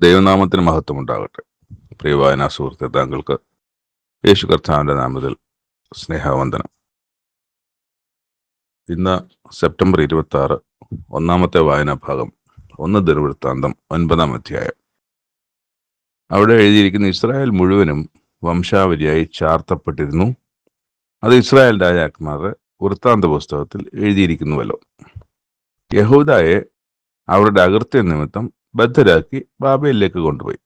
ദൈവനാമത്തിന് മഹത്വം ഉണ്ടാകട്ടെ പ്രിയവായന സുഹൃത്തെ താങ്കൾക്ക് യേശു കർത്താവിന്റെ നാമത്തിൽ സ്നേഹവന്ദനം. ഇന്ന് സെപ്റ്റംബർ ഇരുപത്തി ആറ് ഒന്നാമത്തെ വായനാ ഭാഗം ഒന്ന് ദിനവൃത്താന്തം ഒൻപതാം അധ്യായം. അവിടെ എഴുതിയിരിക്കുന്ന ഇസ്രായേൽ മുഴുവനും വംശാവലിയായി ചാർത്തപ്പെട്ടിരുന്നു. അത് ഇസ്രായേൽ രാജാക്കന്മാരുടെ വൃത്താന്ത പുസ്തകത്തിൽ എഴുതിയിരിക്കുന്നുവല്ലോ. യഹൂദായെ അവരുടെ അകൃത്യ നിമിത്തം ബദ്ധരാക്കി ബാബയിലേക്ക് കൊണ്ടുപോയി.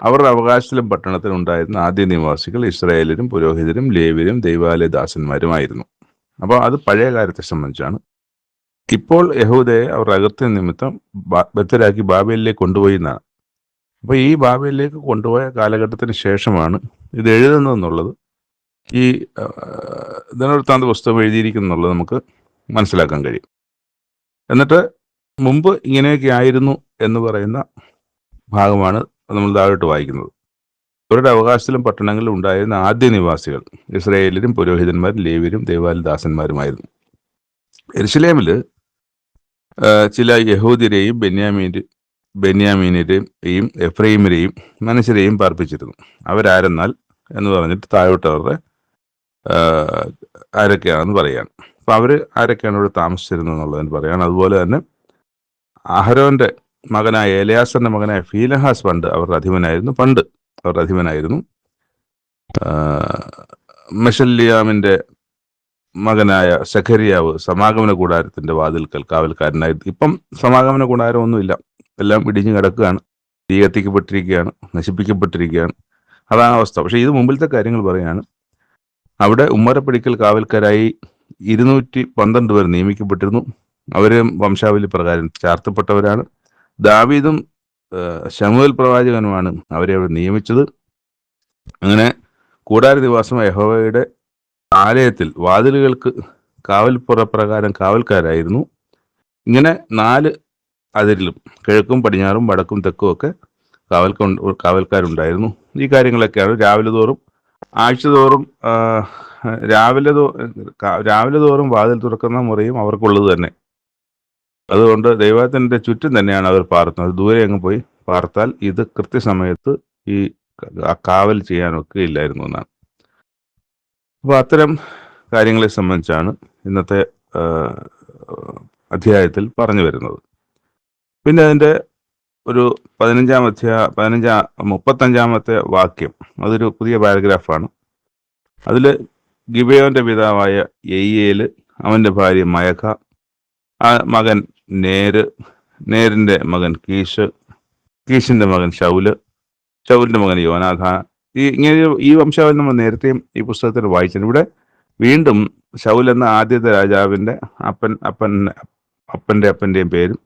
അവരുടെ അവകാശത്തിലും പട്ടണത്തിലും ഉണ്ടായിരുന്ന ആദ്യ നിവാസികൾ ഇസ്രായേലിനും പുരോഹിതരും ലേവ്യരും ദൈവാലയ ദാസന്മാരുമായിരുന്നു. അപ്പോൾ അത് പഴയ കാലത്തെ സംബന്ധിച്ചാണ്. ഇപ്പോൾ യഹൂദയെ അവർ അകൃത്യ നിമിത്തം ബദ്ധരാക്കി ബാബയിലേക്ക് കൊണ്ടുപോയി എന്നാണ്. അപ്പോൾ ഈ ബാബയിലേക്ക് കൊണ്ടുപോയ കാലഘട്ടത്തിന് ശേഷമാണ് ഇത് എഴുതുന്നതെന്നുള്ളത് ഈ ദിനവൃത്താന്ത പുസ്തകം എഴുതിയിരിക്കുന്നുള്ളത് നമുക്ക് മനസ്സിലാക്കാൻ കഴിയും. എന്നിട്ട് മുമ്പ് ഇങ്ങനെയൊക്കെ ആയിരുന്നു എന്ന് പറയുന്ന ഭാഗമാണ് നമ്മൾ താഴോട്ട് വായിക്കുന്നത്. ഇവരുടെ അവകാശത്തിലും പട്ടണങ്ങളിലും ഉണ്ടായിരുന്ന ആദ്യ നിവാസികൾ ഇസ്രയേലിലും പുരോഹിതന്മാരും ലേവ്യരും ദേവാലദാസന്മാരുമായിരുന്നു എരുസലേമിൽ ചില യഹൂദിരെയും ബെന്യാമീന്റെ ബെന്യാമീനരെയും എഫ്രൈമിനെയും മനുഷ്യരെയും പാർപ്പിച്ചിരുന്നു. അവരാരെന്നാൽ എന്ന് പറഞ്ഞിട്ട് താഴോട്ട് അവരുടെ ആരൊക്കെയാണെന്ന് പറയാണ്. അപ്പം അവർ ആരൊക്കെയാണ് ഇവിടെ താമസിച്ചിരുന്നത് എന്നുള്ളതിന് പറയാണ്. അതുപോലെ തന്നെ അഹരോന്റെ മകനായ ഏലയാസന്റെ മകനായ ഫീലഹാസ് പണ്ട് അവരുടെ അധിപനായിരുന്നു പണ്ട് അവരുടെ അധിപനായിരുന്നു. മെഷല്ലിയാമിന്റെ മകനായ സഖരിയാവ് സമാഗമന കൂടാരത്തിന്റെ വാതിൽക്കൽ കാവൽക്കാരനായിരുന്നു ഇപ്പം സമാഗമന കൂടാരം ഒന്നുമില്ല. എല്ലാം ഇടിഞ്ഞു കിടക്കുകയാണ്. തീ കത്തിക്കപ്പെട്ടിരിക്കുകയാണ് നശിപ്പിക്കപ്പെട്ടിരിക്കുകയാണ്. അതാണ് അവസ്ഥ. പക്ഷേ ഇത് മുമ്പിലത്തെ കാര്യങ്ങൾ പറയാണ് അവിടെ ഉമ്മറപ്പടിക്കൽ കാവൽക്കാരായി ഇരുന്നൂറ്റി പന്ത്രണ്ട് പേർ നിയമിക്കപ്പെട്ടിരുന്നു. അവർ വംശാവലി പ്രകാരം ചാർത്തപ്പെട്ടവരാണ്. ദാവീദും ശമുവൽ പ്രവാചകനുമാണ് അവരെ അവിടെ നിയമിച്ചത്. അങ്ങനെ കൂടാര നിവാസം യഹോവയുടെ ആലയത്തിൽ വാതിലുകൾക്ക് കാവൽപ്പുറ പ്രകാരം കാവൽക്കാരായിരുന്നു. ഇങ്ങനെ നാല് അതിരിലും കിഴക്കും പടിഞ്ഞാറും വടക്കും തെക്കും ഒക്കെ കാവൽക്ക കാവൽക്കാരുണ്ടായിരുന്നു. ഈ കാര്യങ്ങളൊക്കെയാണ് രാവിലെ തോറും ആഴ്ച തോറും രാവിലെ രാവിലെ തോറും വാതിൽ തുറക്കുന്ന മുറിയും അവർക്കുള്ളത് തന്നെ. അതുകൊണ്ട് ദൈവത്തിന്റെ ചുറ്റും തന്നെയാണ് അവർ പാർത്തുന്നത്. ദൂരെ അങ്ങ് പോയി പാർത്താൽ ഇത് കൃത്യസമയത്ത് ഈ കാവൽ ചെയ്യാനൊക്കെ ഇല്ലായിരുന്നു എന്നാണ്. അപ്പോൾ അത്തരം കാര്യങ്ങളെ സംബന്ധിച്ചാണ് ഇന്നത്തെ അധ്യായത്തിൽ പറഞ്ഞു വരുന്നത്. പിന്നെ അതിന്റെ ഒരു പതിനഞ്ചാം അധ്യായ പതിനഞ്ചാം മുപ്പത്തഞ്ചാമത്തെ വാക്യം അതൊരു പുതിയ പാരഗ്രാഫാണ്. അതിൽ ഗിബയോന്റെ പിതാവായ എയ്യേൽ അവന്റെ ഭാര്യ മയഖ ആ മകൻ നേര് നേരിന്റെ മകൻ കീഷ് കീഷിന്റെ മകൻ ഷൗൽ ഷൗലിന്റെ മകൻ യോനാഥ. ഈ ഇങ്ങനെ ഈ വംശാവലി നമ്മൾ നേരത്തെയും ഈ പുസ്തകത്തിൽ വായിച്ചു ഇവിടെ വീണ്ടും ഷൗൽ എന്ന ആദ്യത്തെ രാജാവിന്റെ അപ്പൻ അപ്പൻ അപ്പന്റെ അപ്പന്റെയും പേരും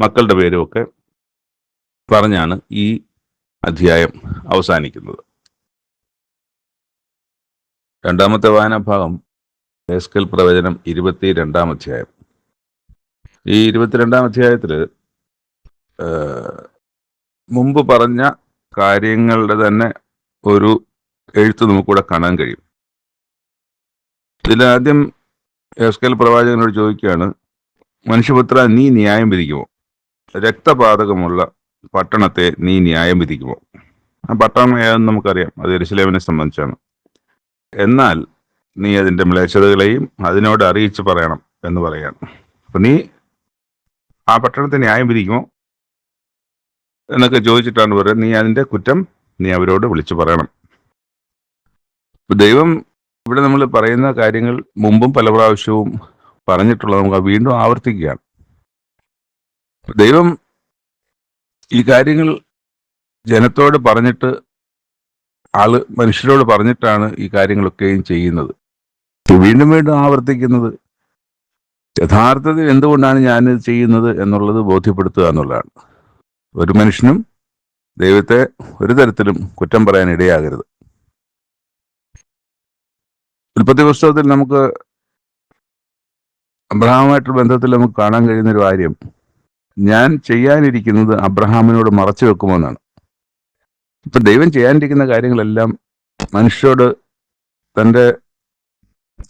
മക്കളുടെ പേരും ഒക്കെ പറഞ്ഞാണ് ഈ അധ്യായം അവസാനിക്കുന്നത്. രണ്ടാമത്തെ വായനാഭാഗം എസ്കൽ പ്രവചനം ഇരുപത്തി രണ്ടാം അധ്യായം. ഈ ഇരുപത്തിരണ്ടാം അധ്യായത്തിൽ മുമ്പ് പറഞ്ഞ കാര്യങ്ങളുടെ തന്നെ ഒരു എഴുത്ത് നമുക്കിവിടെ കാണാൻ കഴിയും. ഇതിലാദ്യം എസ്കൽ പ്രവാചകനോട് ചോദിക്കുകയാണ് മനുഷ്യപുത്ര നീ ന്യായം വിധിക്കുമോ? രക്തപാതകമുള്ള പട്ടണത്തെ നീ ന്യായം വിധിക്കുമോ? ആ പട്ടണം ഏതെന്ന് നമുക്കറിയാം. അത് എരുസലേമിനെ സംബന്ധിച്ചാണ്. എന്നാൽ നീ അതിന്റെ മ്ലേച്ഛതകളെയും അതിനോട് അറിയിച്ച് പറയണം എന്ന് പറയാണ് അപ്പം നീ ആ പട്ടണത്തെ ന്യായം വിധിക്കുമോ? എന്നൊക്കെ ചോദിച്ചിട്ടാണ് പറയുന്നത്. നീ അതിന്റെ കുറ്റം നീ അവരോട് വിളിച്ചു പറയണം. ദൈവം ഇവിടെ നമ്മൾ പറയുന്ന കാര്യങ്ങൾ മുമ്പും പല പ്രാവശ്യവും പറഞ്ഞിട്ടുള്ളത് നമുക്ക് വീണ്ടും ആവർത്തിക്കുകയാണ്. ദൈവം ഈ കാര്യങ്ങൾ ജനത്തോട് പറഞ്ഞിട്ട് ആൾ മനുഷ്യരോട് പറഞ്ഞിട്ടാണ് ഈ കാര്യങ്ങളൊക്കെയും ചെയ്യുന്നത്. വീണ്ടും വീണ്ടും ആവർത്തിക്കുന്നത്. യഥാർത്ഥത്തിൽ എന്തുകൊണ്ടാണ് ഞാൻ ചെയ്യുന്നത് എന്നുള്ളത് ബോധ്യപ്പെടുത്തുക എന്നുള്ളതാണ്. ഒരു മനുഷ്യനും ദൈവത്തെ ഒരു തരത്തിലും കുറ്റം പറയാൻ ഇടയാകരുത്. ഉൽപ്പത്തി പുസ്തകത്തിൽ നമുക്ക് അബ്രഹാമായിട്ടുള്ള ബന്ധത്തിൽ നമുക്ക് കാണാൻ കഴിയുന്ന ഒരു കാര്യം ഞാൻ ചെയ്യാനിരിക്കുന്നത് അബ്രഹാമിനോട് മറച്ചു വെക്കുമെന്നാണ്. ഇപ്പൊ ദൈവം ചെയ്യാനിരിക്കുന്ന കാര്യങ്ങളെല്ലാം മനുഷ്യരോട് തന്റെ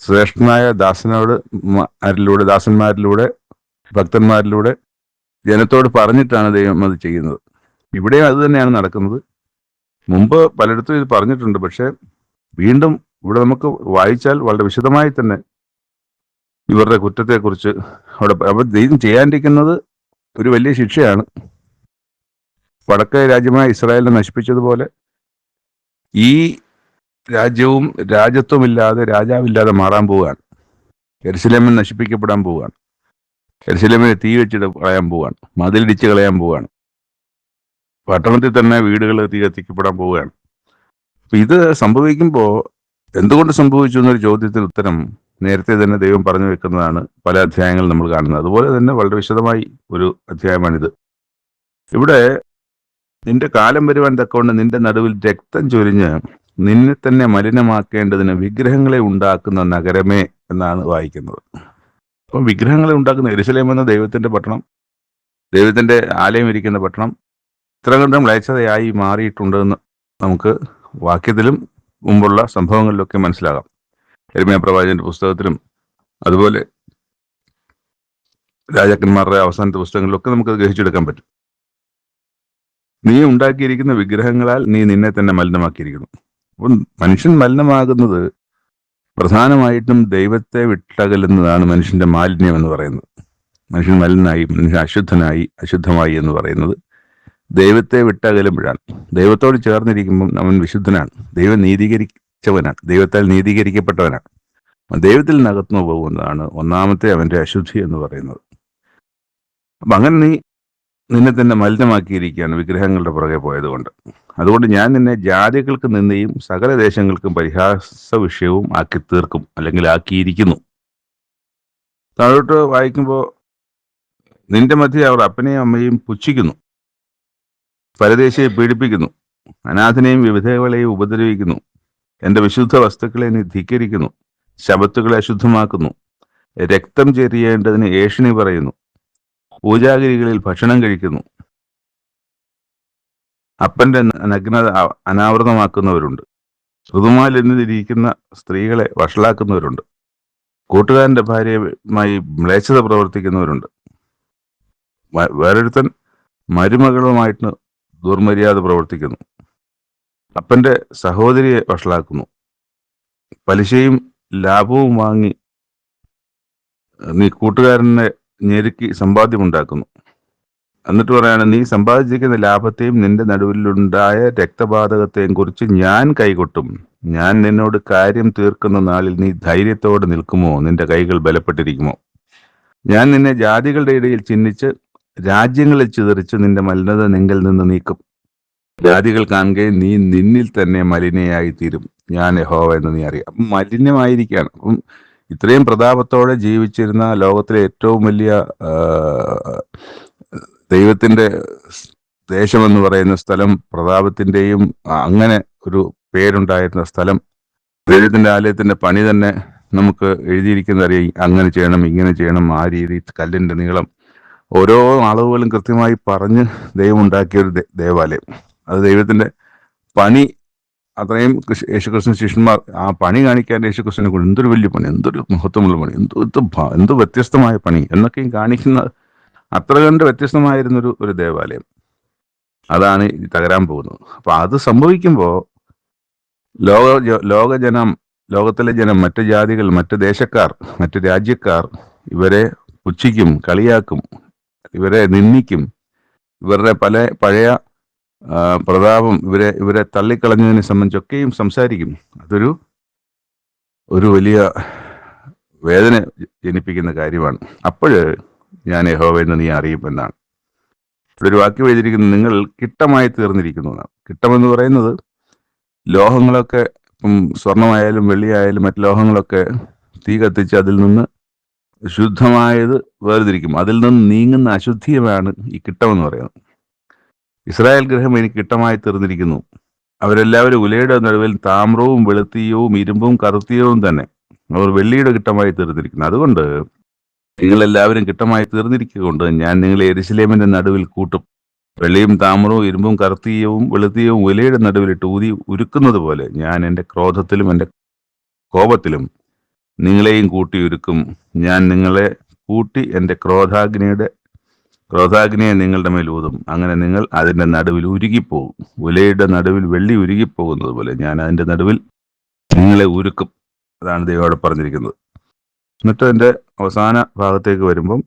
ശ്രേഷ്ഠനായ ദാസനോട് ആരിലൂടെ ദാസന്മാരിലൂടെ ഭക്തന്മാരിലൂടെ ജനത്തോട് പറഞ്ഞിട്ടാണ് ദൈവം അത് ചെയ്യുന്നത്. ഇവിടെയും അത് തന്നെയാണ് നടക്കുന്നത്. മുമ്പ് പലയിടത്തും ഇത് പറഞ്ഞിട്ടുണ്ട്. പക്ഷെ വീണ്ടും ഇവിടെ നമുക്ക് വായിച്ചാൽ വളരെ വിശദമായി തന്നെ ഇവരുടെ കുറ്റത്തെക്കുറിച്ച് അവിടെ അവർ ദൈവം ചെയ്യാണ്ടിരിക്കുന്നത് ഒരു വലിയ ശിക്ഷയാണ്. വടക്കേ രാജ്യമായ ഇസ്രായേലിനെ നശിപ്പിച്ചതുപോലെ ഈ രാജ്യവും രാജ്യത്വമില്ലാതെ രാജാവില്ലാതെ മാറാൻ പോവുകയാണ്. എരിശിലേമൻ നശിപ്പിക്കപ്പെടാൻ പോവുകയാണ്. എരുസലേമിനെ തീ വെച്ചിട്ട് കളയാൻ പോവുകയാണ്. മതിലിടിച്ച് കളയാൻ പോവുകയാണ്. പട്ടണത്തിൽ തന്നെ വീടുകൾ തീ കത്തിക്കപ്പെടാൻ പോവുകയാണ്. അപ്പൊ ഇത് സംഭവിക്കുമ്പോൾ എന്തുകൊണ്ട് സംഭവിച്ചു എന്നൊരു ചോദ്യത്തിന് ഉത്തരം നേരത്തെ തന്നെ ദൈവം പറഞ്ഞു വെക്കുന്നതാണ് പല അധ്യായങ്ങൾ നമ്മൾ കാണുന്നത്. അതുപോലെ തന്നെ വളരെ വിശദമായി ഒരു അധ്യായമാണിത്. ഇവിടെ നിന്റെ കാലം വരുവാൻ തക്കവണ്ണം നിന്റെ നടുവിൽ രക്തം ചൊരിഞ്ഞ് നിന്നെ തന്നെ മലിനമാക്കേണ്ടതിന് വിഗ്രഹങ്ങളെ ഉണ്ടാക്കുന്ന നഗരമേ എന്നാണ് വായിക്കുന്നത്. അപ്പം വിഗ്രഹങ്ങളെ ഉണ്ടാക്കുന്ന എരുസലേം എന്ന ദൈവത്തിന്റെ പട്ടണം ദൈവത്തിന്റെ ആലയം ഇരിക്കുന്ന പട്ടണം ഇത്ര കണ്ടും മ്ലേച്ഛതയായി മാറിയിട്ടുണ്ടെന്ന് നമുക്ക് വാക്യത്തിലും മുമ്പുള്ള സംഭവങ്ങളിലൊക്കെ മനസ്സിലാകാം. എരുമയ പ്രവാചകന്റെ പുസ്തകത്തിലും അതുപോലെ രാജാക്കന്മാരുടെ അവസാനത്തെ പുസ്തകങ്ങളിലൊക്കെ നമുക്ക് ഗ്രഹിച്ചെടുക്കാൻ പറ്റും. നീ ഉണ്ടാക്കിയിരിക്കുന്ന വിഗ്രഹങ്ങളാൽ നീ നിന്നെ തന്നെ മലിനമാക്കിയിരിക്കുന്നു. അപ്പം മനുഷ്യൻ മലിനമാകുന്നത് പ്രധാനമായിട്ടും ദൈവത്തെ വിട്ടകലുന്നതാണ് മനുഷ്യന്റെ മാലിന്യം എന്ന് പറയുന്നത്. മനുഷ്യൻ മലിനായി മനുഷ്യൻ അശുദ്ധനായി അശുദ്ധമായി എന്ന് പറയുന്നത് ദൈവത്തെ വിട്ടകലുമ്പോഴാണ്. ദൈവത്തോട് ചേർന്നിരിക്കുമ്പം അവൻ വിശുദ്ധനാണ്. ദൈവം നീതീകരിച്ചവനാണ്. ദൈവത്താൽ നീതീകരിക്കപ്പെട്ടവനാണ്. ദൈവത്തിൽ നകന്നു പോകുന്നതാണ് ഒന്നാമത്തെ അവന്റെ അശുദ്ധി എന്ന് പറയുന്നത്. അപ്പൊ അങ്ങനെ നീ നിന്നെ തന്നെ മലിനമാക്കിയിരിക്കുകയാണ് വിഗ്രഹങ്ങളുടെ പുറകെ പോയതുകൊണ്ട്. അതുകൊണ്ട് ഞാൻ നിന്നെ ജാതികൾക്ക് നിന്നെയും സകല ദേശങ്ങൾക്കും പരിഹാസ വിഷയവും ആക്കി തീർക്കും അല്ലെങ്കിൽ ആക്കിയിരിക്കുന്നു. താഴോട്ട് വായിക്കുമ്പോൾ നിന്റെ മധ്യ അവർ അപ്പനെയും അമ്മയും പുച്ഛിക്കുന്നു പരദേശിയെ പീഡിപ്പിക്കുന്നു അനാഥനെയും വിവിധകളെയും ഉപദ്രവിക്കുന്നു എന്റെ വിശുദ്ധ വസ്തുക്കളെ നീ ധിക്കരിക്കുന്നു ശബത്തുകളെ അശുദ്ധമാക്കുന്നു രക്തം ചെറിയേണ്ടതിന് ഏഷണി പറയുന്നു പൂജാഗിരികളിൽ ഭക്ഷണം കഴിക്കുന്നു. അപ്പന്റെ നഗ്നത അനാവൃതമാക്കുന്നവരുണ്ട്. ഋതുമാൽ എന്നിരിക്കുന്ന സ്ത്രീകളെ വഷളാക്കുന്നവരുണ്ട്. കൂട്ടുകാരന്റെ ഭാര്യയുമായി മ്ലേച്ഛത പ്രവർത്തിക്കുന്നവരുണ്ട്. വേറൊരുത്തൻ മരുമകളുമായിട്ട് ദുർമര്യാദ പ്രവർത്തിക്കുന്നു. അപ്പന്റെ സഹോദരിയെ വഷളാക്കുന്നു. പലിശയും ലാഭവും വാങ്ങി നീ കൂട്ടുകാരനെ ഞെരുക്കി സമ്പാദ്യമുണ്ടാക്കുന്നു. എന്നിട്ട് പറയാണ് നീ സമ്പാദിച്ചിരിക്കുന്ന ലാഭത്തെയും നിന്റെ നടുവിലുണ്ടായ രക്തപാതകത്തെയും കുറിച്ച് ഞാൻ കൈകൊട്ടും. ഞാൻ നിന്നോട് കാര്യം തീർക്കുന്ന നാളിൽ നീ ധൈര്യത്തോടെ നിൽക്കുമോ? നിന്റെ കൈകൾ ബലപ്പെട്ടിരിക്കുമോ? ഞാൻ നിന്നെ ജാതികളുടെ ഇടയിൽ ചിഹ്നിച്ച് രാജ്യങ്ങളിൽ ചിതറിച്ച് നിന്റെ മലിനത നിങ്ങളിൽ നിന്ന് നീക്കും. ജാതികൾ കാണുകയും നീ നിന്നിൽ തന്നെ മലിനയായി തീരും ഞാൻ യഹോവ എന്ന് നീ അറിയാം. മലിനമായിരിക്കുകയാണ്. അപ്പം ഇത്രയും പ്രതാപത്തോടെ ജീവിച്ചിരുന്ന ലോകത്തിലെ ഏറ്റവും വലിയ ദൈവത്തിന്റെ ദേശമെന്ന് പറയുന്ന സ്ഥലം പ്രതാപത്തിന്റെയും അങ്ങനെ ഒരു പേരുണ്ടായിരുന്ന സ്ഥലം ദൈവത്തിന്റെ ആലയത്തിന്റെ പണി തന്നെ നമുക്ക് എഴുതിയിരിക്കുന്ന അറിയാം. അങ്ങനെ ചെയ്യണം ഇങ്ങനെ ചെയ്യണം ആ രീതി കല്ലിന്റെ നീളം. ഓരോ അളവുകളും കൃത്യമായി പറഞ്ഞ് ദൈവം ഉണ്ടാക്കിയ ഒരു ദേവാലയം. അത് ദൈവത്തിന്റെ പണി അത്രയും യേശുക്രിസ്തു ശിഷ്യന്മാർ ആ പണി കാണിക്കാൻ യേശുക്രിസ്തുവിനെ കൊണ്ട് എന്തൊരു വലിയ പണി എന്തൊരു മഹത്വമുള്ള പണി എന്തോ എന്ത് വ്യത്യസ്തമായ പണി എന്നൊക്കെയും കാണിക്കുന്ന അത്ര കണ്ട് വ്യത്യസ്തമായിരുന്നൊരു ഒരു ദേവാലയം. അതാണ് തകരാൻ പോകുന്നത്. അപ്പൊ അത് സംഭവിക്കുമ്പോൾ ലോക ലോക ലോകജനം ലോകത്തിലെ ജനം മറ്റു ജാതികൾ മറ്റു ദേശക്കാർ മറ്റു രാജ്യക്കാർ ഇവരെ പുച്ഛിക്കും കളിയാക്കും ഇവരെ നിന്ദിക്കും. ഇവരുടെ പല പഴയ പ്രതാപം ഇവരെ ഇവരെ തള്ളിക്കളഞ്ഞതിനെ സംബന്ധിച്ചൊക്കെയും സംസാരിക്കും അതൊരു ഒരു വലിയ വേദന ജനിപ്പിക്കുന്ന കാര്യമാണ്. അപ്പോൾ ഞാൻ യഹോവയെന്ന് നീ അറിയും എന്നാണ്. ഇവിടെ ഒരു വാക്യം എഴുതിയിരിക്കുന്നത് നിങ്ങൾ കിട്ടമായി തീർന്നിരിക്കുന്നു എന്നാണ്. കിട്ടമെന്ന് പറയുന്നത് ലോഹങ്ങളൊക്കെ ഇപ്പം സ്വർണമായാലും വെള്ളിയായാലും മറ്റു ലോഹങ്ങളൊക്കെ തീ കത്തിച്ച് അതിൽ നിന്ന് ശുദ്ധമായത് വേർതിരിക്കും. അതിൽ നിന്ന് നീങ്ങുന്ന അശുദ്ധിയുമാണ് ഈ കിട്ടമെന്ന് പറയുന്നത്. ഇസ്രായേൽ ഗ്രഹം എനിക്ക് കിട്ടമായി തീർന്നിരിക്കുന്നു. അവരെല്ലാവരും ഉലയുടെ നടുവിൽ താമ്രവും വെളുത്തീയവും ഇരുമ്പും കറുത്തീയവും തന്നെ അവർ വെള്ളിയുടെ കിട്ടമായി തീർന്നിരിക്കുന്നു. അതുകൊണ്ട് നിങ്ങളെല്ലാവരും കിട്ടമായി തീർന്നിരിക്കൊണ്ട് ഞാൻ നിങ്ങളെ എരിശിലേമിന്റെ നടുവിൽ കൂട്ടും. വെള്ളിയും താമ്രവും ഇരുമ്പും കറുത്തീയവും വെളുത്തീയവും ഉലയുടെ നടുവിലിട്ട് ഊതി ഉരുക്കുന്നത് പോലെ ഞാൻ എന്റെ ക്രോധത്തിലും എന്റെ കോപത്തിലും നിങ്ങളെയും കൂട്ടി ഉരുക്കും ഞാൻ നിങ്ങളെ കൂട്ടി എന്റെ ക്രോധാഗ്നിയുടെ ക്രോധാഗ്നിയെ നിങ്ങളുടെ മേൽ ഊതും. അങ്ങനെ നിങ്ങൾ അതിന്റെ നടുവിൽ ഉരുകിപ്പോകും. ഉലയുടെ നടുവിൽ വെള്ളി ഉരുകിപ്പോകുന്നത് പോലെ ഞാൻ അതിന്റെ നടുവിൽ നിങ്ങളെ ഉരുക്കും. അതാണ് ദൈവം അവിടെ പറഞ്ഞിരിക്കുന്നത്. എന്നിട്ട് അതിന്റെ അവസാന ഭാഗത്തേക്ക് വരുമ്പം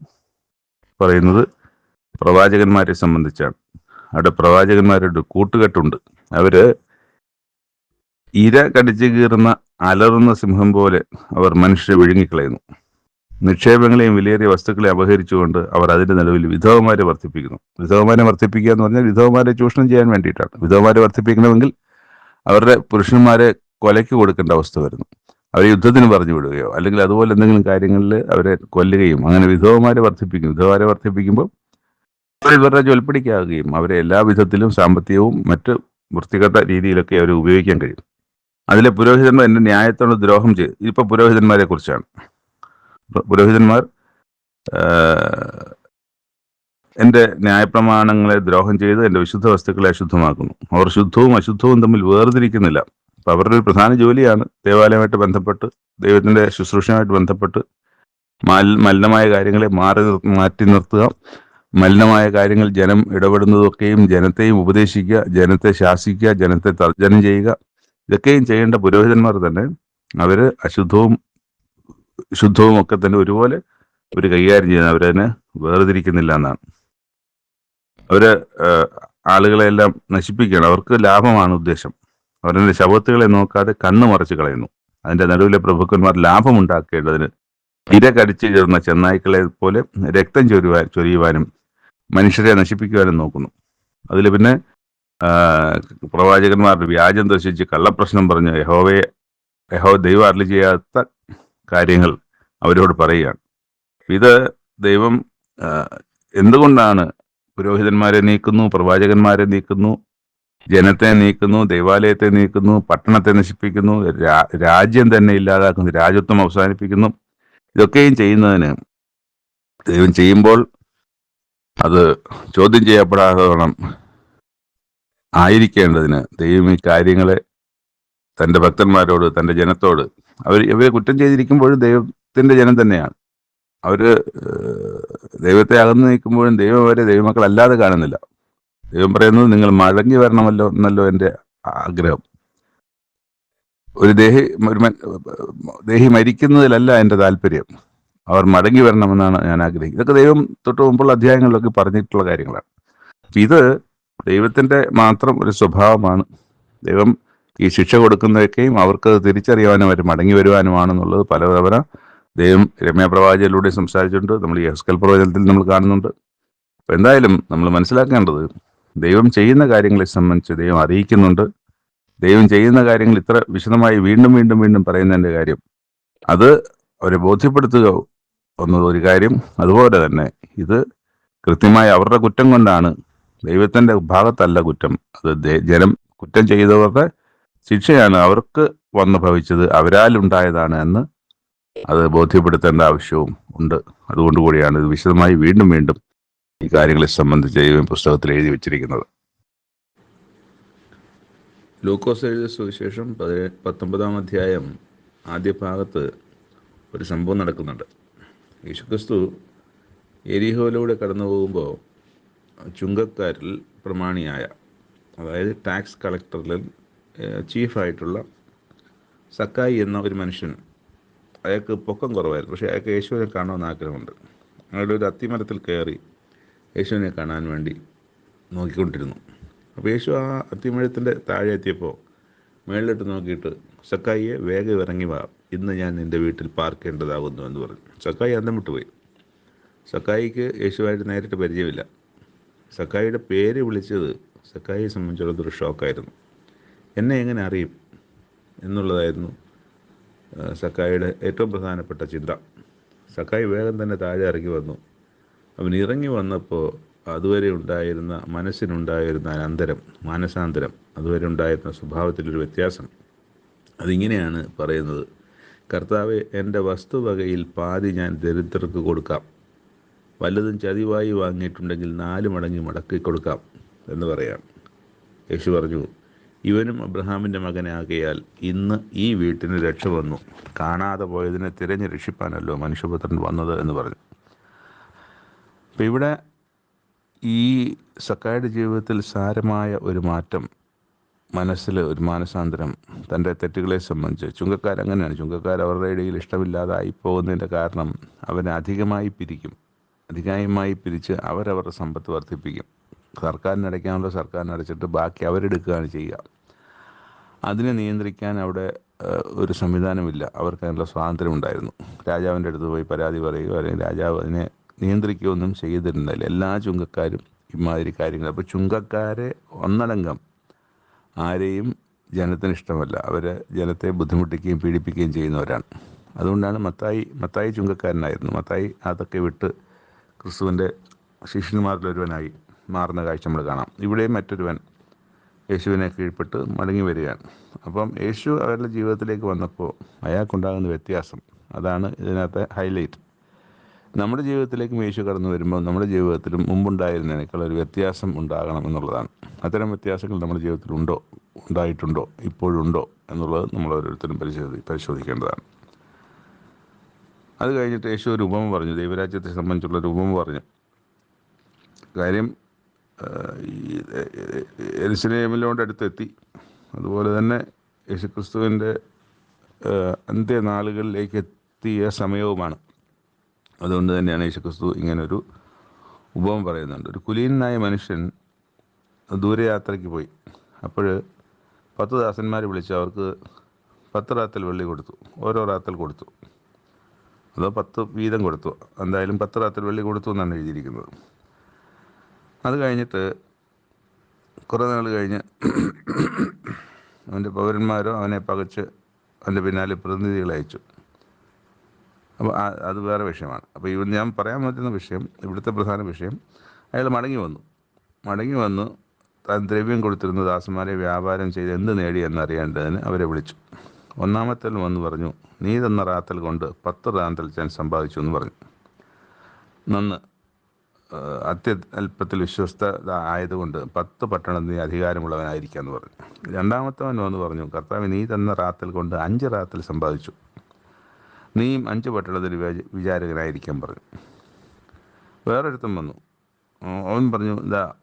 പറയുന്നത് പ്രവാചകന്മാരെ സംബന്ധിച്ചാണ്. അവിടെ പ്രവാചകന്മാരുടെ കൂട്ടുകെട്ടുണ്ട്. അവർ ഇര കടിച്ചു കീറുന്ന അലറുന്ന സിംഹം പോലെ അവർ മനുഷ്യരെ വിഴുങ്ങിക്കളയുന്നു. നിക്ഷേപങ്ങളെയും വിലയേറിയ വസ്തുക്കളെ അപഹരിച്ചുകൊണ്ട് അവർ അതിന്റെ നിലവിൽ വിധവമാരെ വർദ്ധിപ്പിക്കുന്നു. വിധവമാരെ വർദ്ധിപ്പിക്കുക എന്ന് പറഞ്ഞാൽ വിധവമാരെ ചൂഷണം ചെയ്യാൻ വേണ്ടിയിട്ടാണ്. വിധവമാരെ വർദ്ധിപ്പിക്കണമെങ്കിൽ അവരുടെ പുരുഷന്മാരെ കൊലയ്ക്ക് കൊടുക്കേണ്ട അവസ്ഥ വരുന്നു. അവരെ യുദ്ധത്തിന് പറഞ്ഞു വിടുകയോ അല്ലെങ്കിൽ അതുപോലെ എന്തെങ്കിലും കാര്യങ്ങളിൽ അവരെ കൊല്ലുകയും അങ്ങനെ വിധവമാരെ വർദ്ധിപ്പിക്കും. വിധവമാരെ വർദ്ധിപ്പിക്കുമ്പോൾ അവർ ഇവരുടെ ജോൽപ്പിടിക്കാവുകയും അവരെ എല്ലാ വിധത്തിലും സാമ്പത്തികവും മറ്റ് വൃത്തികെട്ട രീതിയിലൊക്കെ അവർ ഉപയോഗിക്കാൻ കഴിയും. അതിലെ പുരോഹിതന്മാർ എന്റെ ന്യായത്തോട് ദ്രോഹം ചെയ്തു. ഇപ്പൊ പുരോഹിതന്മാരെ കുറിച്ചാണ്. പുരോഹിതന്മാർ എന്റെ ന്യായപ്രമാണങ്ങളെ ദ്രോഹം ചെയ്ത് എന്റെ വിശുദ്ധ വസ്തുക്കളെ അശുദ്ധമാക്കുന്നു അവർ ശുദ്ധവും അശുദ്ധവും തമ്മിൽ വേർതിരിക്കുന്നില്ല. അപ്പം അവരുടെ ഒരു പ്രധാന ജോലിയാണ് ദേവാലയമായിട്ട് ബന്ധപ്പെട്ട് ദൈവത്തിന്റെ ശുശ്രൂഷയുമായിട്ട് ബന്ധപ്പെട്ട് മൽ മലിനമായ കാര്യങ്ങളെ മാറി മാറ്റി നിർത്തുക. മലിനമായ കാര്യങ്ങൾ ജനം ഇടപെടുന്നതൊക്കെയും ജനത്തെയും ഉപദേശിക്കുക ജനത്തെ ശാസിക്കുക ജനത്തെ തർജനം ചെയ്യുക. ഇതൊക്കെയും ചെയ്യേണ്ട പുരോഹിതന്മാർ തന്നെ അവർ അശുദ്ധവും ശുദ്ധവും ഒക്കെ തന്നെ ഒരുപോലെ ഒരു കൈകാര്യം ചെയ്യുന്നത് അവരതിനെ വേർതിരിക്കുന്നില്ല എന്നാണ്. അവർ ആഹ്, ആളുകളെ എല്ലാം നശിപ്പിക്കുകയാണ്. അവർക്ക് ലാഭമാണ് ഉദ്ദേശം. അവരുടെ ശവത്തുകളെ നോക്കാതെ കണ്ണു മറച്ചു കളയുന്നു. അതിന്റെ നടുവിലെ പ്രഭുക്കന്മാർ ലാഭമുണ്ടാക്കേണ്ടതിന് ഇര കടിച്ചു ചേർന്ന ചെന്നായ്ക്കളെ പോലെ രക്തം ചൊരുവാൻ ചൊരിയുവാനും മനുഷ്യരെ നശിപ്പിക്കുവാനും നോക്കുന്നു. അതിൽ പിന്നെ പ്രവാചകന്മാരുടെ വ്യാജം ദർശിച്ച് കള്ളപ്രശ്നം പറഞ്ഞ് യഹോവയെ യഹോ ദൈവം അരളി ചെയ്യാത്ത കാര്യങ്ങൾ അവരോട് പറയുകയാണ്. ഇത് ദൈവം എന്തുകൊണ്ടാണ് പുരോഹിതന്മാരെ നീക്കുന്നു പ്രവാചകന്മാരെ നീക്കുന്നു ജനത്തെ നീക്കുന്നു ദൈവാലയത്തെ നീക്കുന്നു പട്ടണത്തെ നശിപ്പിക്കുന്നു രാജ്യം തന്നെ ഇല്ലാതാക്കുന്നു രാജ്യത്വം അവസാനിപ്പിക്കുന്നു? ഇതൊക്കെയും ചെയ്യുന്നതിന് ദൈവം ചെയ്യുമ്പോൾ അത് ചോദ്യം ചെയ്യപ്പെടാതെ വേണം ആയിരിക്കേണ്ടതിന് ദൈവം ഈ കാര്യങ്ങളെ തന്റെ ഭക്തന്മാരോട് തന്റെ ജനത്തോട് അവർ ഇവരെ കുറ്റം ചെയ്തിരിക്കുമ്പോഴും ദൈവത്തിന്റെ ജനം തന്നെയാണ്. അവർ ദൈവത്തെ അകന്നു നിൽക്കുമ്പോഴും ദൈവം അവരെ ദൈവമക്കൾ അല്ലാതെ കാണുന്നില്ല. ദൈവം പറയുന്നത് നിങ്ങൾ മടങ്ങി വരണമല്ലോ എന്നല്ലോ എന്റെ ആഗ്രഹം. ഒരു ദേഹി ഒരു ദേഹി മരിക്കുന്നതിലല്ല എന്റെ താല്പര്യം. അവർ മടങ്ങി വരണമെന്നാണ് ഞാൻ ആഗ്രഹിക്കുന്നത്. ഇതൊക്കെ ദൈവം തൊട്ട് മുമ്പുള്ള അധ്യായങ്ങളിലൊക്കെ പറഞ്ഞിട്ടുള്ള കാര്യങ്ങളാണ്. ഇത് ദൈവത്തിന്റെ മാത്രം ഒരു സ്വഭാവമാണ്. ദൈവം ഈ ശിക്ഷ കൊടുക്കുന്നതൊക്കെയും അവർക്ക് തിരിച്ചറിയാനും അവർ മടങ്ങി വരുവാനുമാണെന്നുള്ളത് പലതവണ ദൈവം രമ്യപ്രവാചകയിലൂടെ സംസാരിച്ചിട്ടുണ്ട്. നമ്മൾ ഈ ഹസ്കൽ പ്രവചനത്തിൽ നമ്മൾ കാണുന്നുണ്ട്. അപ്പം എന്തായാലും നമ്മൾ മനസ്സിലാക്കേണ്ടത് ദൈവം ചെയ്യുന്ന കാര്യങ്ങളെ സംബന്ധിച്ച് ദൈവം അറിയിക്കുന്നുണ്ട്. ദൈവം ചെയ്യുന്ന കാര്യങ്ങൾ ഇത്ര വിശദമായി വീണ്ടും വീണ്ടും വീണ്ടും പറയുന്നതിന്റെ കാര്യം അത് അവരെ ബോധ്യപ്പെടുത്തുക എന്നത് ഒരു കാര്യം. അതുപോലെ തന്നെ ഇത് കൃത്യമായി അവരുടെ കുറ്റം കൊണ്ടാണ് ദൈവത്തിന്റെ ഭാഗത്തല്ല കുറ്റം. അത് ജനം കുറ്റം ചെയ്തവരുടെ ശിക്ഷയാണ് അവർക്ക് വന്നു ഭവിച്ചത് അവരാൽ ഉണ്ടായതാണ് എന്ന് അത് ബോധ്യപ്പെടുത്തേണ്ട ആവശ്യവും ഉണ്ട്. അതുകൊണ്ട് കൂടിയാണ് ഇത് വിശദമായി വീണ്ടും വീണ്ടും ഈ കാര്യങ്ങളെ സംബന്ധിച്ച് പുസ്തകത്തിൽ എഴുതി വെച്ചിരിക്കുന്നത്. ലൂക്കോസ് എഴുതിയ സുവിശേഷം പതി- പത്തൊമ്പതാം അധ്യായം ആദ്യ ഭാഗത്ത് ഒരു സംഭവം നടക്കുന്നുണ്ട്. യേശുക്രിസ്തു എരിഹോലൂടെ കടന്നു പോകുമ്പോൾ ചുങ്കക്കാരിൽ പ്രമാണിയായ അതായത് ടാക്സ് കളക്ടറിൽ ചീഫായിട്ടുള്ള സക്കായി എന്ന ഒരു മനുഷ്യൻ അയാൾക്ക് പൊക്കം കുറവായിരുന്നു. പക്ഷേ അയാൾക്ക് യേശുവിനെ കാണണമെന്ന് ആഗ്രഹമുണ്ട്. അയാളുടെ ഒരു അത്തിമരത്തിൽ കയറി യേശുവിനെ കാണാൻ വേണ്ടി നോക്കിക്കൊണ്ടിരുന്നു. അപ്പോൾ യേശു ആ അത്തിമരത്തിന്റെ താഴെ എത്തിയപ്പോൾ മേളിലിട്ട് നോക്കിയിട്ട് സക്കായിയെ വേഗം ഇറങ്ങി വാ. ഇന്ന് ഞാൻ നിന്റെ വീട്ടിൽ പാർക്കേണ്ടതാകുന്നു എന്ന് പറഞ്ഞു. സക്കായി അന്തം വിട്ടുപോയി. സക്കായിക്ക് യേശുവായിട്ട് നേരിട്ട് പരിചയമില്ല. സക്കായിയുടെ പേര് വിളിച്ചത് സക്കായിയെ സംബന്ധിച്ചിടത്തോളം ഒരു ഷോക്കായിരുന്നു. എന്നെ എങ്ങനെ അറിയും എന്നുള്ളതായിരുന്നു സക്കായിയുടെ ഏറ്റവും പ്രധാനപ്പെട്ട ചിത്രം സക്കായി വേഗം തന്നെ താഴെ ഇറങ്ങി വന്നു. അവൻ ഇറങ്ങി വന്നപ്പോൾ അതുവരെ ഉണ്ടായിരുന്ന മനസ്സിനുണ്ടായിരുന്ന അനന്തരം മാനസാന്തരം അതുവരെ ഉണ്ടായിരുന്ന സ്വഭാവത്തിലൊരു വ്യത്യാസം. അതിങ്ങനെയാണ് പറയുന്നത്. കർത്താവ് എന്റെ വസ്തുവകയിൽ പാതി ഞാൻ ദരിദ്രർക്ക് കൊടുക്കാം. വല്ലതും ചതിവായി വാങ്ങിയിട്ടുണ്ടെങ്കിൽ നാല് മടങ്ങി മടക്കി കൊടുക്കാം എന്ന് പറയാം. യേശു പറഞ്ഞു ഇവനും അബ്രഹാമിന്റെ മകനാകയാൽ ഇന്ന് ഈ വീട്ടിന് രക്ഷ വന്നു. കാണാതെ പോയതിനെ തിരഞ്ഞ് രക്ഷിപ്പാനല്ലോ മനുഷ്യപുത്രൻ വന്നത് എന്ന് പറഞ്ഞു. അപ്പം ഇവിടെ ഈ സക്കായുടെ ജീവിതത്തിൽ സാരമായ ഒരു മാറ്റം മനസ്സിൽ ഒരു മാനസാന്തരം തന്റെ തെറ്റുകളെ സംബന്ധിച്ച്. ചുങ്കക്കാർ അങ്ങനെയാണ്. ചുങ്കക്കാർ അവരുടെ ഇടയിൽ ഇഷ്ടമില്ലാതായി പോകുന്നതിന്റെ കാരണം അവനെ അധികമായി പിരിക്കും. അധികമായി പിരിച്ച് അവരവരുടെ സമ്പത്ത് വർദ്ധിപ്പിക്കും. സർക്കാരിന് അടയ്ക്കാനുള്ള സർക്കാരിന് അടച്ചിട്ട് ബാക്കി അവരെടുക്കുകയാണ് ചെയ്യുക. അതിനെ നിയന്ത്രിക്കാൻ അവിടെ ഒരു സംവിധാനമില്ല. അവർക്ക് അതിനുള്ള സ്വാതന്ത്ര്യം ഉണ്ടായിരുന്നു രാജാവിന്റെ അടുത്ത് പോയി പരാതി പറയുകയോ അല്ലെങ്കിൽ രാജാവ് അതിനെ നിയന്ത്രിക്കുകയൊന്നും ചെയ്തിരുന്നില്ല. എല്ലാ ചുങ്കക്കാരും ഇമാതിരി കാര്യങ്ങൾ. അപ്പോൾ ചുങ്കക്കാരെ ഒന്നടങ്കം ആരെയും ജനത്തിന് ഇഷ്ടമല്ല. അവരെ ജനത്തെ ബുദ്ധിമുട്ടിക്കുകയും പീഡിപ്പിക്കുകയും ചെയ്യുന്നവരാണ്. അതുകൊണ്ടാണ് മത്തായി മത്തായി ചുങ്കക്കാരനായിരുന്നു. മത്തായി അതൊക്കെ വിട്ട് ക്രിസ്തുവിന്റെ ശിഷ്യന്മാരിലൊരുവനായി മാറുന്ന കാഴ്ച നമ്മൾ കാണാം. ഇവിടെയും മറ്റൊരുവൻ യേശുവിനെ കീഴ്പ്പെട്ട് മടങ്ങി വരികയാണ്. അപ്പം യേശു അവരുടെ ജീവിതത്തിലേക്ക് വന്നപ്പോൾ അയാൾക്കുണ്ടാകുന്ന വ്യത്യാസം. അതാണ് ഇതിനകത്തെ ഹൈലൈറ്റ്. നമ്മുടെ ജീവിതത്തിലേക്കും യേശു കടന്നു വരുമ്പോൾ നമ്മുടെ ജീവിതത്തിലും മുമ്പുണ്ടായിരുന്നതിനേക്കാൾ ഒരു വ്യത്യാസം ഉണ്ടാകണം എന്നുള്ളതാണ്. അത്തരം വ്യത്യാസങ്ങൾ നമ്മുടെ ജീവിതത്തിലുണ്ടോ ഉണ്ടായിട്ടുണ്ടോ? ഇപ്പോഴുണ്ടോ? എന്നുള്ളത് നമ്മൾ ഓരോരുത്തരും പരിശോധി പരിശോധിക്കേണ്ടതാണ്. അത് കഴിഞ്ഞിട്ട് യേശു ഒരു ഉപമ പറഞ്ഞു. ദൈവരാജ്യത്തെ സംബന്ധിച്ചുള്ള ഒരു ഉപമ പറഞ്ഞു. കാര്യം ഈ എരുസലേമിലോണ്ട് അടുത്തെത്തി. അതുപോലെ തന്നെ യേശുക്രിസ്തുവിന്റെ അന്ത്യനാളുകളിലേക്ക് എത്തിയ സമയവുമാണ്. അതുകൊണ്ട് തന്നെയാണ് യേശുക്രിസ്തു ഇങ്ങനൊരു ഉപമ പറയുന്നുണ്ട്. ഒരു കുലീനായ മനുഷ്യൻ ദൂരയാത്രയ്ക്ക് പോയി. അപ്പോൾ പത്ത് ദാസന്മാർ വിളിച്ച് അവർക്ക് പത്ത് റാത്തൽ വെള്ളി കൊടുത്തു. ഓരോ റാത്തൽ കൊടുത്തു. അതോ പത്ത് വീതം കൊടുത്തു. എന്തായാലും പത്ത് റാത്തൽ വെള്ളി കൊടുത്തു എന്നാണ് എഴുതിയിരിക്കുന്നത്. അത് കഴിഞ്ഞിട്ട് കുറേ നാൾ കഴിഞ്ഞ് അവന്റെ പൗരന്മാരോ അവനെ പകച്ച് അവന്റെ പിന്നാലെ പ്രതിനിധികൾ അയച്ചു. അപ്പോൾ അത് വേറെ വിഷയമാണ്. അപ്പോൾ ഇവ ഞാൻ പറയാൻ പറ്റുന്ന വിഷയം ഇവിടുത്തെ പ്രധാന വിഷയം അയാൾ മടങ്ങി വന്നു. മടങ്ങി വന്നു താൻ ദ്രവ്യം കൊടുത്തിരുന്ന ദാസന്മാരെ വ്യാപാരം ചെയ്ത് എന്ത് നേടി എന്നറിയേണ്ടതിന് അവരെ വിളിച്ചു. ഒന്നാമത്തെ വന്ന് പറഞ്ഞു നീ തന്ന റാത്തൽ കൊണ്ട് പത്ത് റാന്തൽ ഞാൻ സമ്പാദിച്ചു എന്ന് പറഞ്ഞു. നന്ന് അത്യല്പത്തിൽ വിശ്വസ്തത ആയതുകൊണ്ട് പത്ത് പട്ടണം നീ അധികാരമുള്ളവനായിരിക്കാന്ന് പറഞ്ഞു. രണ്ടാമത്തവൻ വന്ന് പറഞ്ഞു കർത്താവ് നീ തന്ന റാത്തൽ കൊണ്ട് അഞ്ച് റാത്തൽ സമ്പാദിച്ചു. നീയും അഞ്ച് പട്ടണത്തിൽ വിചാ- വിചാരകനായിരിക്കാൻ പറഞ്ഞു. വേറൊരുത്തൻ വന്നു. അവൻ പറഞ്ഞു ഇതാ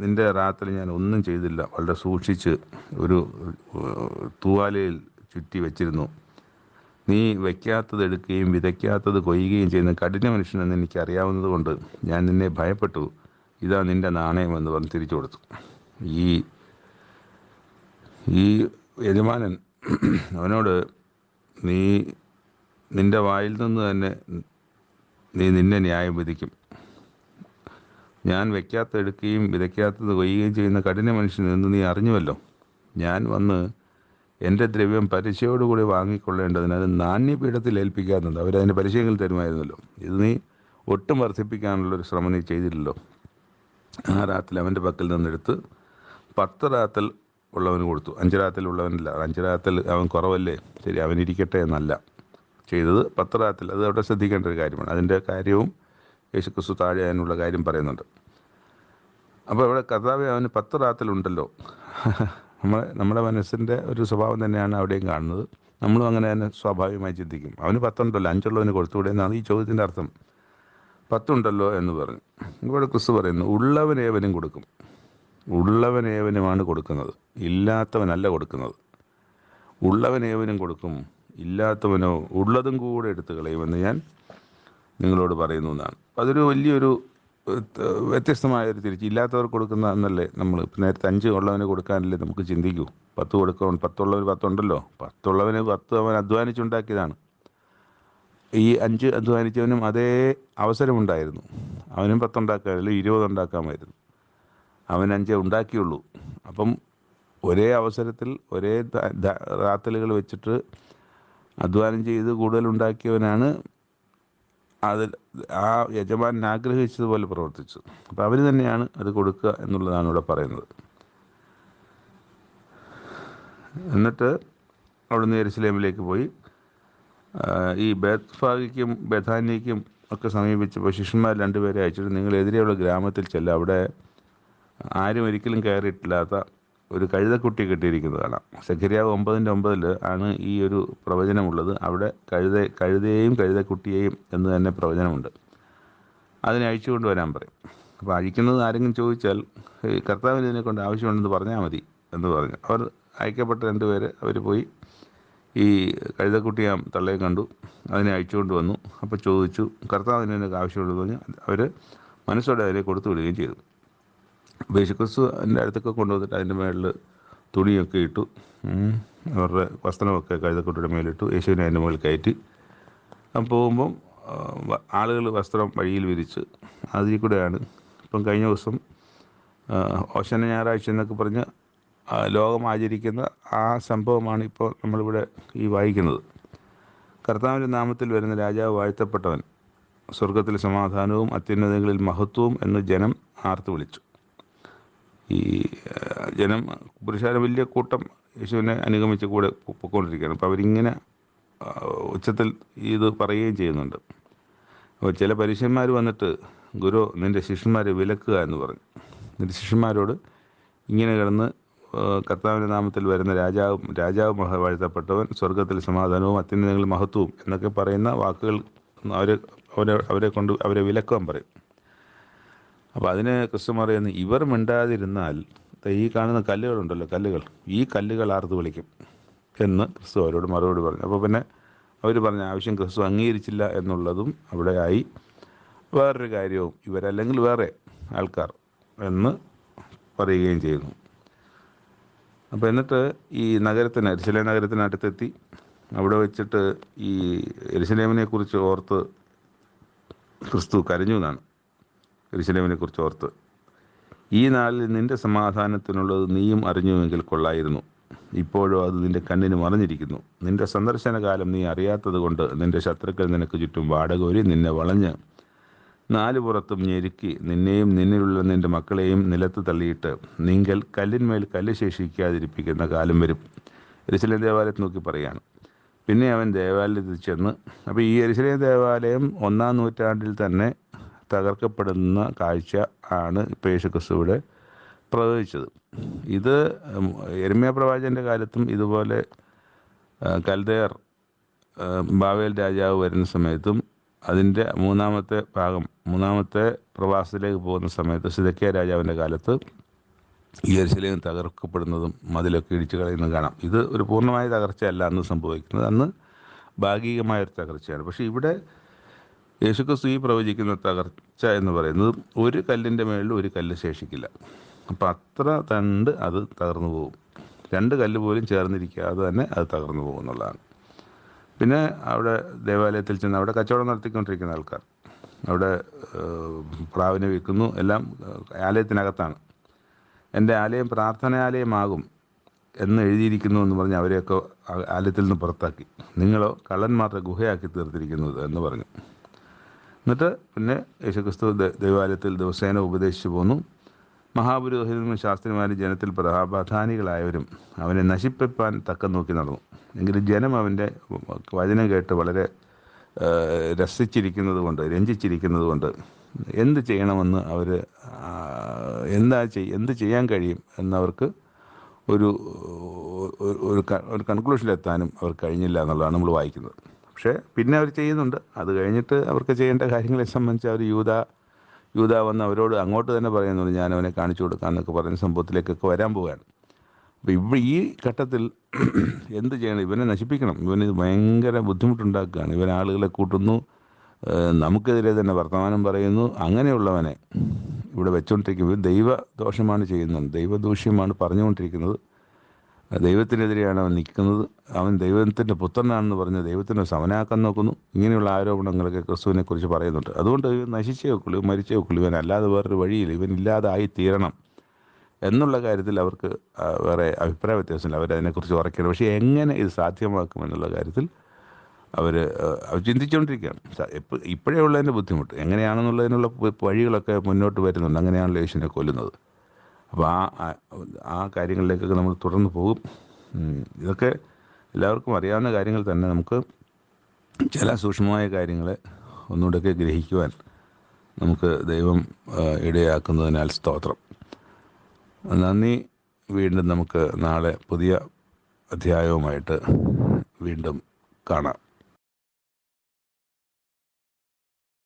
നിന്റെ റാത്തിൽ ഞാൻ ഒന്നും ചെയ്തില്ല. വളരെ സൂക്ഷിച്ച് ഒരു തൂവാലയിൽ ചുറ്റി വെച്ചിരുന്നു. നീ വയ്ക്കാത്തത് എടുക്കുകയും വിതയ്ക്കാത്തത് കൊയ്യുകയും ചെയ്യുന്ന കഠിന മനുഷ്യനെന്ന് എനിക്ക് കൊണ്ട് ഞാൻ നിന്നെ ഭയപ്പെട്ടു. ഇതാ നിന്റെ നാണയം എന്ന് പറഞ്ഞ് തിരിച്ചു കൊടുത്തു. ഈ ഈ യജമാനൻ അവനോട് നീ നിന്റെ വായിൽ നിന്ന് തന്നെ നീ നിന്നെ ന്യായം വിധിക്കും. ഞാൻ വയ്ക്കാത്ത എടുക്കുകയും വിതയ്ക്കാത്തത് കൊയ്യുകയും ചെയ്യുന്ന കഠിന മനുഷ്യൻ എന്ന് നീ അറിഞ്ഞുവല്ലോ. ഞാൻ വന്ന് എന്റെ ദ്രവ്യം പലിശയോടുകൂടി അത് നാണ്യപീഠത്തിൽ ഏൽപ്പിക്കാറുണ്ട്. അവരതിന് പലിശകൾ തരുമായിരുന്നല്ലോ. ഇത് നീ ഒട്ടും വർദ്ധിപ്പിക്കാനുള്ള ഒരു ശ്രമം നീ ചെയ്തില്ലല്ലോ. ആ റാത്തിൽ അവന്റെ പക്കൽ നിന്നെടുത്ത് പത്ത് റാത്തൽ ഉള്ളവന് കൊടുത്തു. അഞ്ച് റാത്തൽ ഉള്ളവനില്ല. അഞ്ച് റാത്തൽ അവൻ കുറവല്ലേ? ശരി അവൻ ഇരിക്കട്ടെ എന്നല്ല ചെയ്തത്. പത്ത് റാത്തൽ അത് അവിടെ ശ്രദ്ധിക്കേണ്ട ഒരു കാര്യമാണ്. അതിന്റെ കാര്യവും യേശു ക്രിസ്തു താഴെ അതിനുള്ള കാര്യം പറയുന്നുണ്ട്. അപ്പോൾ ഇവിടെ കർത്താവ് അവന് പത്ത് റാത്തലുണ്ടല്ലോ. നമ്മൾ നമ്മുടെ മനസ്സിന്റെ ഒരു സ്വഭാവം തന്നെയാണ് അവിടെയും കാണുന്നത്. നമ്മളും അങ്ങനെ തന്നെ സ്വാഭാവികമായി ചിന്തിക്കും. അവന് പത്തുണ്ടല്ലോ അഞ്ചുള്ളവന് കൊടുത്തുകൂടെ എന്നാണ് ഈ ചോദ്യത്തിന്റെ അർത്ഥം. പത്തുണ്ടല്ലോ എന്ന് പറഞ്ഞു. ഇവിടെ ക്രിസ്തു പറയുന്നു ഉള്ളവനേവനും കൊടുക്കും. ഉള്ളവനേവനുമാണ് കൊടുക്കുന്നത്? ഇല്ലാത്തവനല്ല കൊടുക്കുന്നത്. ഉള്ളവനേവനും കൊടുക്കും. ഇല്ലാത്തവനോ ഉള്ളതും കൂടെ എടുത്തു കളയുമെന്ന് ഞാൻ നിങ്ങളോട് പറയുന്നു എന്നാണ്. അതൊരു വലിയൊരു വ്യത്യസ്തമായ ഒരു തിരിച്ച് ഇല്ലാത്തവർ കൊടുക്കുന്ന എന്നല്ലേ നമ്മൾ നേരത്തെ അഞ്ച് ഉള്ളവന് കൊടുക്കാനല്ലേ നമുക്ക് ചിന്തിക്കൂ. പത്ത് കൊടുക്കാൻ പത്തുള്ളവർ പത്തുണ്ടല്ലോ. പത്തുള്ളവന് പത്ത് അവൻ അധ്വാനിച്ചുണ്ടാക്കിയതാണ്. ഈ അഞ്ച് അധ്വാനിച്ചവനും അതേ അവസരമുണ്ടായിരുന്നു. അവനും പത്തുണ്ടാക്കാൻ അല്ലെങ്കിൽ ഇരുപത് ഉണ്ടാക്കാമായിരുന്നു അവൻ അഞ്ച് ഉണ്ടാക്കിയുള്ളൂ. അപ്പം ഒരേ അവസരത്തിൽ ഒരേ റാത്തലുകൾ വെച്ചിട്ട് അധ്വാനം ചെയ്ത് കൂടുതൽ ഉണ്ടാക്കിയവനാണ് അതിൽ ആ യജമാനൻ ആഗ്രഹിച്ചതുപോലെ പ്രവർത്തിച്ചു. അപ്പം അവർ തന്നെയാണ് അത് കൊടുക്കുക എന്നുള്ളതാണ് ഇവിടെ പറയുന്നത്. എന്നിട്ട് അവിടുന്ന് എരുസലേമിലേക്ക് പോയി. ഈ ബേത്ഫാഗിക്കും ബഥാനിക്കും ഒക്കെ സമീപിച്ചപ്പോൾ ശിഷ്യന്മാർ രണ്ടുപേരെ അയച്ചിട്ട് നിങ്ങൾ എതിരെയുള്ള ഗ്രാമത്തിൽ ചെല്ലുക അവിടെ ആരും ഒരിക്കലും കയറിയിട്ടില്ലാത്ത ഒരു കഴുതക്കുട്ടി കെട്ടിയിരിക്കുന്നത് കാണാം. സെഖരിയാവ് ഒമ്പതിന്റെ ഒമ്പതിൽ ആണ് ഈ ഒരു പ്രവചനമുള്ളത്. അവിടെ കഴുത കഴുതയെയും കഴുതക്കുട്ടിയെയും എന്ന് തന്നെ പ്രവചനമുണ്ട്. അതിനെ അഴിച്ചു കൊണ്ടുവരാൻ പറയും. അപ്പോൾ അഴിക്കുന്നത് ആരെങ്കിലും ചോദിച്ചാൽ കർത്താവിന് ഇതിനെ കൊണ്ട് ആവശ്യമുണ്ടെന്ന് പറഞ്ഞാൽ മതി എന്ന് പറഞ്ഞു. അവർ അയക്കപ്പെട്ട രണ്ടുപേര് അവർ പോയി ഈ കഴുതക്കുട്ടിയാം തള്ളയെ കണ്ടു. അതിനെ അയച്ചുകൊണ്ട് വന്നു. അപ്പോൾ ചോദിച്ചു കർത്താവിന് ഇതിനൊക്കെ ആവശ്യമുള്ളതെന്ന് പറഞ്ഞു അവർ മനസ്സോടെ അതിനെ കൊടുത്തു വിടുകയും ചെയ്തു. അപ്പോൾ യേശുക്രിസ്തു എന്റെ അടുത്തൊക്കെ കൊണ്ടുവന്നിട്ട് അതിന്റെ മേളിൽ തുണിയൊക്കെ ഇട്ടു. അവരുടെ വസ്ത്രമൊക്കെ കഴുതക്കുട്ടിയുടെ മേലിട്ടു. യേശുവിനെ അതിന്റെ മുകളിൽ കയറ്റി. പോകുമ്പം ആളുകൾ വസ്ത്രം വഴിയിൽ വിരിച്ച് അതിൽ കൂടെയാണ്. ഇപ്പം കഴിഞ്ഞ ദിവസം ഓശന ഞായറാഴ്ച എന്നൊക്കെ പറഞ്ഞ് ലോകം ആചരിക്കുന്ന ആ സംഭവമാണ് ഇപ്പോൾ നമ്മളിവിടെ ഈ വായിക്കുന്നത്. കർത്താവിന്റെ നാമത്തിൽ വരുന്ന രാജാവ് വാഴ്ത്തപ്പെട്ടവൻ സ്വർഗത്തിൽ സമാധാനവും അത്യുന്നതങ്ങളിൽ മഹത്വവും എന്ന് ജനം ആർത്തു വിളിച്ചു. ഈ ജനം പുരുഷാരം വലിയ കൂട്ടം യേശുവിനെ അനുഗമിച്ച് കൂടെ പൊയ്ക്കൊണ്ടിരിക്കുകയാണ് അപ്പോൾ അവരിങ്ങനെ ഉച്ചത്തിൽ ഇത് പറയുകയും ചെയ്യുന്നുണ്ട്. അപ്പോൾ ചില പരീക്ഷന്മാർ വന്നിട്ട് ഗുരു നിന്റെ ശിഷ്യന്മാരെ വിലക്കുക എന്ന് പറഞ്ഞു. നിന്റെ ശിഷ്യന്മാരോട് ഇങ്ങനെ കിടന്ന് കർത്താവിന്റെ നാമത്തിൽ വരുന്ന രാജാവും രാജാവ് വാഴ്ത്തപ്പെട്ടവൻ സ്വർഗത്തിൽ സമാധാനവും അത്യുന്നതങ്ങളിൽ മഹത്വവും എന്നൊക്കെ പറയുന്ന വാക്കുകൾ അവർ അവരെ അവരെ കൊണ്ട് അവരെ വിലക്കുവാൻ പറയും. അപ്പോൾ അതിന് ക്രിസ്തു പറയുന്നു ഇവർ മിണ്ടാതിരുന്നാൽ ഈ കാണുന്ന കല്ലുകളുണ്ടല്ലോ കല്ലുകൾ ഈ കല്ലുകൾ ആർത്ത് വിളിക്കും എന്ന് ക്രിസ്തു അവരോട് മറുപടി പറഞ്ഞു. അപ്പോൾ പിന്നെ അവർ പറഞ്ഞ ആവശ്യം ക്രിസ്തു അംഗീകരിച്ചില്ല എന്നുള്ളതും അവിടെ ആയി. വേറൊരു കാര്യവും ഇവരല്ലെങ്കിൽ വേറെ ആൾക്കാർ എന്ന് പറയുകയും ചെയ്യുന്നു. അപ്പോൾ എന്നിട്ട് ഈ നഗരത്തിന് എരിശിലെ നഗരത്തിനടുത്തെത്തി അവിടെ വെച്ചിട്ട് ഈ എരിശിലേമിനെ കുറിച്ച് ഓർത്ത് ക്രിസ്തു കരഞ്ഞു എന്നാണ്. എരിശിലേമിനെ കുറിച്ച് ഓർത്ത് ഈ നാളിൽ നിന്റെ സമാധാനത്തിനുള്ളത് നീയും അറിഞ്ഞുവെങ്കിൽ കൊള്ളായിരുന്നു. ഇപ്പോഴും അത് നിന്റെ കണ്ണിന് മറിഞ്ഞിരിക്കുന്നു. നിന്റെ സന്ദർശനകാലം നീ അറിയാത്തത് കൊണ്ട് നിന്റെ ശത്രുക്കൾ നിനക്ക് ചുറ്റും വാടകോരി നിന്നെ വളഞ്ഞ് നാല് പുറത്തും ഞെരുക്കി നിന്നെയും നിന്നിലുള്ള നിന്റെ മക്കളെയും നിലത്ത് തള്ളിയിട്ട് നിങ്ങൾ കല്ലിന്മേൽ കല്ല് ശേഷിക്കാതിരിപ്പിക്കുന്ന കാലം വരും. എരിശിലേം ദേവാലയത്തിൽ നോക്കി പറയാണ്. പിന്നെ അവൻ ദേവാലയത്തിൽ ചെന്ന് അപ്പോൾ ഈ എരിശിലേം ദേവാലയം ഒന്നാം നൂറ്റാണ്ടിൽ തന്നെ തകർക്കപ്പെടുന്ന കാഴ്ച ആണ് ഇപ്പോൾ യേശുക്രിസ്തുവിടെ പ്രവചിച്ചത്. ഇത് എരുമയ പ്രവാചന്റെ കാലത്തും ഇതുപോലെ കൽദയർ ബാവേൽ രാജാവ് വരുന്ന സമയത്തും അതിന്റെ മൂന്നാമത്തെ ഭാഗം മൂന്നാമത്തെ പ്രവാസത്തിലേക്ക് പോകുന്ന സമയത്ത് സിതക്കിയ രാജാവിന്റെ കാലത്ത് ഈ എരിശിലേം തകർക്കപ്പെടുന്നതും മതിലൊക്കെ ഇടിച്ചു കളയുന്നതും കാണാം. ഇത് ഒരു പൂർണമായ തകർച്ചയല്ല അന്ന് സംഭവിക്കുന്നത്. അന്ന് ഭാഗികമായൊരു തകർച്ചയാണ്. പക്ഷേ ഇവിടെ യേശുക്രിസ്തു ഈ പ്രവചിക്കുന്ന തകർച്ച എന്ന് പറയുന്നത് ഒരു കല്ലിന്റെ മേളിൽ ഒരു കല്ല് ശേഷിക്കില്ല. അപ്പം അത്ര തണ്ട് അത് തകർന്നു പോകും. രണ്ട് കല്ല് പോലും ചേർന്നിരിക്കാതെ തന്നെ അത് തകർന്നു പോകും എന്നുള്ളതാണ്. പിന്നെ അവിടെ ദേവാലയത്തിൽ ചെന്ന് അവിടെ കച്ചവടം നടത്തിക്കൊണ്ടിരിക്കുന്ന ആൾക്കാർ. അവിടെ പ്രാവിനെ വിൽക്കുന്നു. എല്ലാം ആലയത്തിനകത്താണ്. എന്റെ ആലയം പ്രാർത്ഥനാലയമാകും എന്ന് എഴുതിയിരിക്കുന്നു എന്ന് പറഞ്ഞ് അവരെയൊക്കെ ആലയത്തിൽ നിന്ന് പുറത്താക്കി. നിങ്ങളോ കള്ളന്മാരുടെ ഗുഹയാക്കി തീർത്തിരിക്കുന്നത് എന്ന് പറഞ്ഞു. എന്നിട്ട് പിന്നെ യേശുക്രിസ്തു ദൈവാലയത്തിൽ ദിവസേന ഉപദേശിച്ചു പോന്നു. മഹാപുരോഹിതനും ശാസ്ത്രിമാരും ജനത്തിൽ പ്രധാനികളായവരും അവനെ നശിപ്പിപ്പാൻ തക്കം നോക്കി നടന്നു. എങ്കിലും ജനം അവന്റെ വചനം കേട്ട് വളരെ രസിച്ചിരിക്കുന്നത് കൊണ്ട് രഞ്ജിച്ചിരിക്കുന്നത് കൊണ്ട് എന്ത് ചെയ്യണമെന്ന് അവർ എന്താ ചെയ് എന്ത് ചെയ്യാൻ കഴിയും എന്നവർക്ക് ഒരു ഒരു കൺക്ലൂഷനിലെത്താനും അവർ കഴിഞ്ഞില്ല എന്നുള്ളതാണ് നമ്മൾ വായിക്കുന്നത്. പക്ഷേ പിന്നെ അവർ ചെയ്യുന്നുണ്ട്. അത് കഴിഞ്ഞിട്ട് അവർക്ക് ചെയ്യേണ്ട കാര്യങ്ങളെ സംബന്ധിച്ച് അവർ യൂത യൂത വന്ന് അവരോട് അങ്ങോട്ട് തന്നെ പറയുന്നുണ്ട് ഞാൻ അവനെ കാണിച്ചു കൊടുക്കാം എന്നൊക്കെ പറയുന്ന സംഭവത്തിലേക്കൊക്കെ വരാൻ പോവുകയാണ്. അപ്പോൾ ഇവ ഈ ഘട്ടത്തിൽ എന്ത് ചെയ്യണം? ഇവനെ നശിപ്പിക്കണം. ഇവന് ഭയങ്കര ബുദ്ധിമുട്ടുണ്ടാക്കുകയാണ്. ഇവൻ ആളുകളെ കൂട്ടുന്നു. നമുക്കെതിരെ തന്നെ വർത്തമാനം പറയുന്നു. അങ്ങനെയുള്ളവനെ ഇവിടെ വെച്ചുകൊണ്ടിരിക്കും ദൈവ ദൈവദോഷമാണ് ചെയ്യുന്നത്. ദൈവദൂഷ്യമാണ് പറഞ്ഞുകൊണ്ടിരിക്കുന്നത്. ദൈവത്തിനെതിരെയാണ് അവൻ നിൽക്കുന്നത്. അവൻ ദൈവത്തിന്റെ പുത്രനാണെന്ന് പറഞ്ഞ് ദൈവത്തിനെ സമനാക്കാൻ നോക്കുന്നു. ഇങ്ങനെയുള്ള ആരോപണങ്ങളൊക്കെ ക്രിസ്തുവിനെ കുറിച്ച് പറയുന്നുണ്ട്. അതുകൊണ്ട് ഇവൻ നശിച്ചേ വെക്കുള്ളൂ ഇവൻ മരിച്ചേ വെക്കുള്ളൂ ഇവൻ അല്ലാതെ വേറൊരു വഴിയിൽ ഇവൻ ഇല്ലാതായി തീരണം എന്നുള്ള കാര്യത്തിൽ അവർക്ക് വേറെ അഭിപ്രായ വ്യത്യാസമില്ല. അവരതിനെക്കുറിച്ച് ഉറക്കണം പക്ഷേ എങ്ങനെ ഇത് സാധ്യമാക്കും എന്നുള്ള കാര്യത്തിൽ അവർ അവർ ചിന്തിച്ചുകൊണ്ടിരിക്കുകയാണ്. ഇപ്പോഴേ ഉള്ളതിന്റെ ബുദ്ധിമുട്ട്. എങ്ങനെയാണെന്നുള്ളതിനുള്ള വഴികളൊക്കെ മുന്നോട്ട് വരുന്നുണ്ട്. അങ്ങനെയാണല്ലോ യേശുവിനെ കൊല്ലുന്നത്. അപ്പോൾ ആ ആ- കാര്യങ്ങളിലേക്കൊക്കെ നമ്മൾ തുടർന്ന് പോകും. ഇതൊക്കെ എല്ലാവർക്കും അറിയാവുന്ന കാര്യങ്ങൾ തന്നെ. നമുക്ക് ചില സൂക്ഷ്മമായ കാര്യങ്ങളെ ഒന്നുകൂടെയൊക്കെ ഗ്രഹിക്കുവാൻ നമുക്ക് ദൈവം ഇടയാക്കുന്നതിനാൽ സ്തോത്രം. നന്ദി. വീണ്ടും നമുക്ക് നാളെ പുതിയ അധ്യായവുമായിട്ട് വീണ്ടും കാണാം.